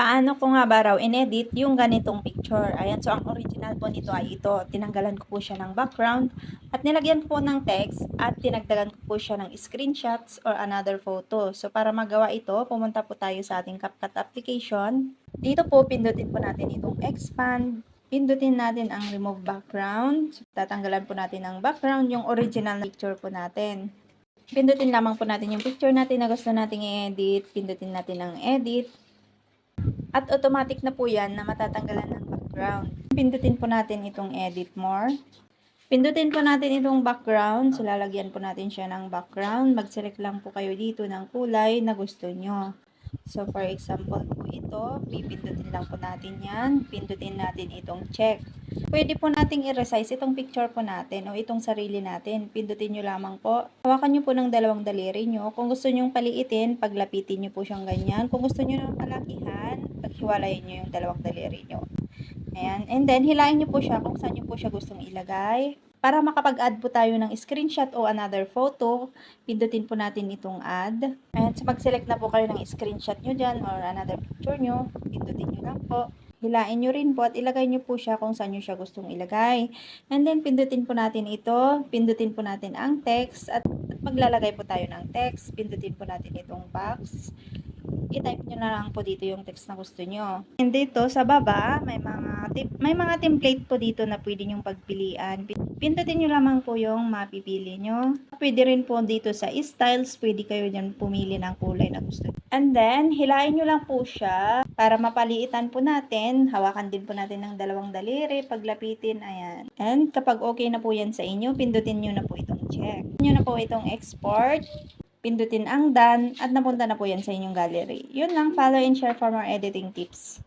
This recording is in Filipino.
Paano ko nga ba raw inedit yung ganitong picture? Ayan, so ang original po nito ay ito. Tinanggalan ko po siya ng background at nilagyan ko po ng text at tinagdagan ko po siya ng screenshots or another photo. So para magawa ito, pumunta po tayo sa ating CapCut application. Dito po, pindutin po natin itong expand. Pindutin natin ang remove background. So, tatanggalan po natin ng background yung original na picture po natin. Pindutin lamang po natin yung picture natin na gusto nating i-edit. Pindutin natin ang edit. At automatic na po yan na matatanggalan ng background. Pindutin po natin itong edit more. Pindutin po natin itong background. So, lalagyan po natin siya ng background. Mag-select lang po kayo dito ng kulay na gusto nyo. So, for example po ito, pipindutin lang po natin yan. Pindutin natin itong check. Pwede po nating i-resize itong picture po natin o itong sarili natin. Pindutin nyo lamang po. Hawakan nyo po ng dalawang daliri nyo. Kung gusto nyo paliitin, paglapitin nyo po siyang ganyan. Kung gusto nyo ng palakihan, paghiwalayin nyo yung dalawang daliri nyo. Ayan. And then, hilain nyo po siya kung saan nyo po siya gustong ilagay. Para makapag-add po tayo ng screenshot o another photo, pindutin po natin itong add. Ayan, so mag-select na po kayo ng screenshot nyo dyan or another picture nyo. Pindutin nyo lang po. Hilain nyo rin po at ilagay nyo po siya kung saan nyo siya gustong ilagay. And then, pindutin po natin ito. Pindutin po natin ang text at, at maglalagay po tayo ng text. Pindutin po natin itong box i-type nyo na lang po dito yung text na gusto nyo. And dito sa baba, may mga tip, may mga template po dito na pwede nyong pagpilian. Pindutin nyo lamang po yung mapipili nyo. Pwede rin po dito sa styles, pwede kayo dyan pumili ng kulay na gusto. And then, hilain nyo lang po siya para mapaliitan po natin. Hawakan din po natin ng dalawang daliri, paglapitin, ayan. And kapag okay na po yan sa inyo, pindutin nyo na po itong check. Nyo na po itong export pindutin ang done at napunta na po yan sa inyong gallery. Yun lang, follow and share for more editing tips.